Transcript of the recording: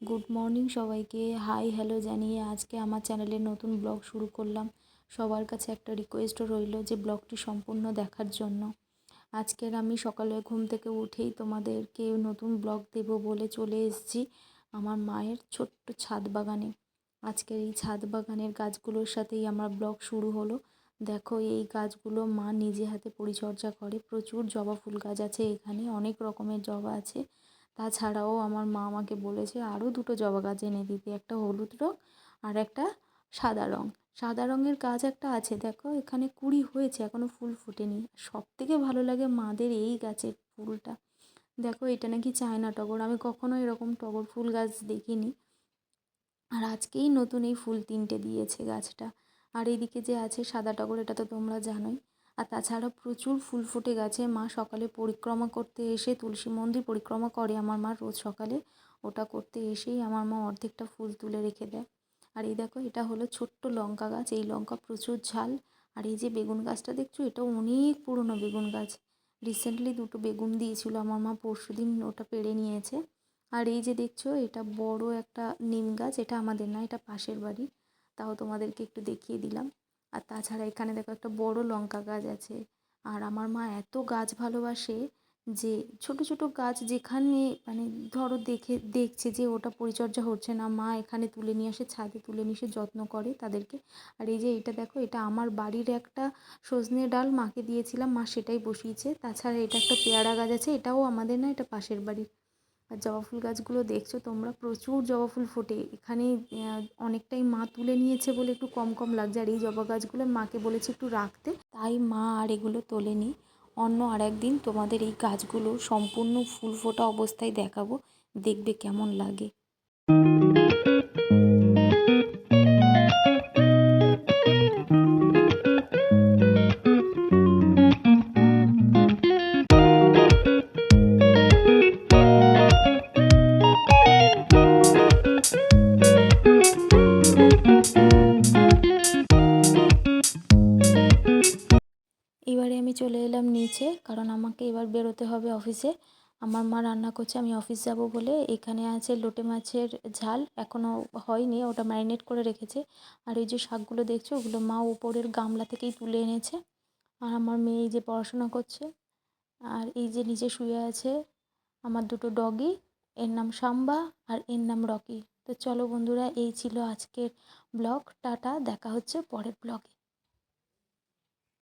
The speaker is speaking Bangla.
গুড মর্নিং সবাইকে। হাই, হ্যালো জানিয়ে আজকে আমার চ্যানেলে নতুন ব্লগ শুরু করলাম। সবার কাছে একটা রিকোয়েস্টও রইল যে ব্লগটি সম্পূর্ণ দেখার জন্য। আজকের আমি সকালে ঘুম থেকে উঠেই তোমাদেরকে নতুন ব্লগ দেব বলে চলে এসেছি আমার মায়ের ছোট্ট ছাদ বাগানে। আজকের এই ছাদ বাগানের গাছগুলোর সাথেই আমার ব্লগ শুরু হলো। দেখো, এই গাছগুলো মা নিজে হাতে পরিচর্যা করে। প্রচুর জবা ফুল গাছ আছে এখানে, অনেক রকমের জবা আছে। তাছাড়াও আমার মা আমাকে বলেছে আরও দুটো জবা গাছ এনে দিতে, একটা হলুদ রং আর একটা সাদা রং। সাদা রঙের গাছ একটা আছে, দেখো, এখানে কুড়ি হয়েছে এখনও ফুল ফোটেনি। সব থেকে ভালো লাগে মাদের এই গাছের ফুলটা। দেখো, এটা নাকি চায়না টগর। আমি কখনো এরকম টগর ফুল গাছ দেখিনি। আর আজকেই নতুন এই ফুল তিনটে দিয়েছে গাছটা। আর এইদিকে যে আছে সাদা টগর, এটা তো তোমরা জানোই। আর তাছাড়া প্রচুর ফুল ফুটে গেছে। মা সকালে পরিক্রমা করতে এসে তুলসী মন্দির পরিক্রমা করে। আমার মা রোজ সকালে ওটা করতে এসেই আমার মা অর্ধেকটা ফুল তুলে রেখে দেয়। আর এই দেখো, এটা হলো ছোট্ট লঙ্কা গাছ। এই লঙ্কা প্রচুর ঝাল। আর এই যে বেগুন গাছটা দেখছ এটা অনেক পুরনো বেগুন গাছ। রিসেন্টলি দুটো বেগুন দিয়েছিল। আমার মা পরশু দিন ওটা পেড়ে নিয়েছে। আর এই যে দেখছ, এটা বড় একটা নিম গাছ। এটা আমাদের না, এটা পাশের বাড়ি। তাও তোমাদেরকে একটু দেখিয়ে দিলাম। আর তাছাড়া এখানে দেখো একটা বড় লঙ্কা গাছ আছে। আর আমার মা এত গাছ ভালোবাসে যে ছোট ছোট গাছ যেখানে মানে ধরো দেখে, দেখছে যে ওটা পরিচর্যা হচ্ছে না, মা এখানে তুলে নিয়ে আসে, ছাদে তুলে নিয়ে এসে যত্ন করে তাদেরকে। আর এই যে এটা দেখো, এটা আমার বাড়ির একটা সজনে ডাল, মাকে দিয়েছিলাম, মা সেটাই বসিয়েছে। তাছাড়া এটা একটা পেয়ারা গাছ আছে, এটাও আমাদের না, এটা পাশের বাড়ির। আর জবা ফুল গাছগুলো দেখছ, তোমরা প্রচুর জবা ফুল ফোটে। এখানে অনেকটাই মা তুলে নিয়েছে বলে একটু কম কম লাগছে। আর এই জবা গাছগুলো মাকে বলেছে একটু রাখতে। তাই মা আর এগুলো তোলেনি। অন্য আর একদিন তোমাদের এই গাছগুলো সম্পূর্ণ ফুল ফোটা অবস্থায় দেখাবো। দেখবে কেমন লাগে। চলে এলাম নিচে, কারণ আমাকে এবার বেরোতে হবে অফিসে। আমার মা রান্না করছে, আমি অফিস যাব বলে। এখানে আছে লোটে মাছের ঝাল এখনও হয়নি, ওটা ম্যারিনেট করে রেখেছে। আর এই যে শাকগুলো দেখছ, ওগুলো মা উপরের গামলা থেকেই তুলে এনেছে। আর আমার মেয়ে এই যে পড়াশোনা করছে। আর এই যে নিচে শুয়ে আছে আমার দুটো ডগি, এর নাম সাম্বা আর এর নাম রকি। তো চলো বন্ধুরা, এই ছিল আজকের ব্লগ। টাটা, দেখা হচ্ছে পরের ব্লগে।